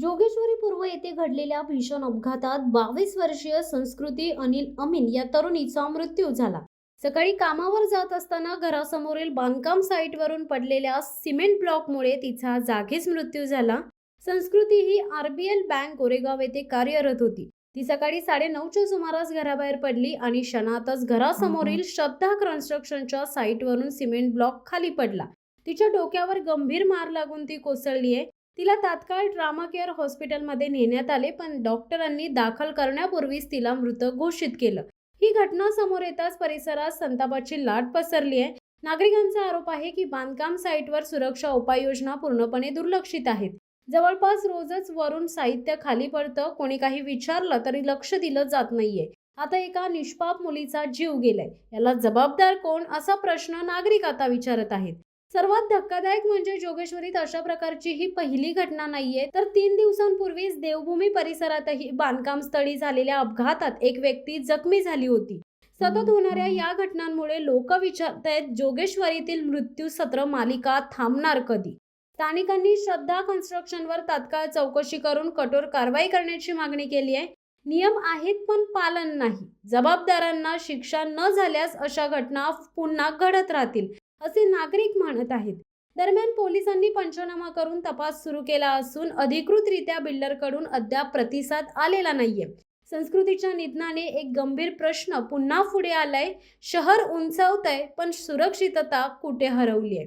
जोगेश्वरी पूर्व येथे घडलेल्या भीषण अपघातात बावीस वर्षीय संस्कृती अनिल अमीन या तरुणीचा मृत्यू झाला. सकाळी कामावर जात असताना घरासमोरील बांधकाम साईटवरून पडलेल्या सिमेंट ब्लॉकमुळे तिचा जागीच मृत्यू झाला. संस्कृती ही आरबीएल बँक गोरेगाव येथे कार्यरत होती. ती सकाळी साडेनऊच्या सुमारास घराबाहेर पडली आणि क्षणातच घरासमोरील श्रद्धा कन्स्ट्रक्शनच्या साईटवरून सिमेंट ब्लॉक खाली पडला. तिच्या डोक्यावर गंभीर मार लागून ती कोसळली आहे तिला तात्काळ ट्रामा केअर हॉस्पिटलमध्ये नेण्यात आले पण डॉक्टरांनी दाखल करण्यापूर्वीच तिला मृत घोषित केलं. ही घटना समोर येताच परिसरात संतापाची लाट पसरली आहे. नागरिकांचा आरोप आहे की बांधकाम साईटवर सुरक्षा उपाययोजना पूर्णपणे दुर्लक्षित आहेत. जवळपास रोजच वरून साहित्य खाली पडतं कोणी काही विचारलं तरी लक्ष दिलं जात नाहीये. आता एका निष्पाप मुलीचा जीव गेलाय. याला जबाबदार कोण असा प्रश्न नागरिक आता विचारत आहेत. सर्वात धक्कादायक म्हणजे जोगेश्वरीत अशा प्रकारची ही पहिली घटना नाहीये. तर तीन दिवसांपूर्वीच देवभूमी परिसरातही बांधकाम स्थळी झालेल्या अपघातात एक व्यक्ती जखमी झाली होती. सतत होणाऱ्या या घटनांमुळे लोक विचारतायत जोगेश्वरीतील मृत्यू सत्र मालिका थांबणार कधी? स्थानिकांनी श्रद्धा कन्स्ट्रक्शनवर तात्काळ चौकशी करून कठोर कारवाई करण्याची मागणी केली आहे. नियम आहेत पण पालन नाही. जबाबदारांना शिक्षा न झाल्यास अशा घटना पुन्हा घडत राहतील. असे नागरिक म्हणत आहेत. दरम्यान पोलिसांनी पंचनामा करून तपास सुरू केला असून अधिकृतरित्या बिल्डरकडून अद्याप प्रतिसाद आलेला नाहीये. संस्कृतीच्या निधनाने एक गंभीर प्रश्न पुन्हा पुढे आलाय. शहर उंचावतंय पण सुरक्षितता कुठे हरवली आहे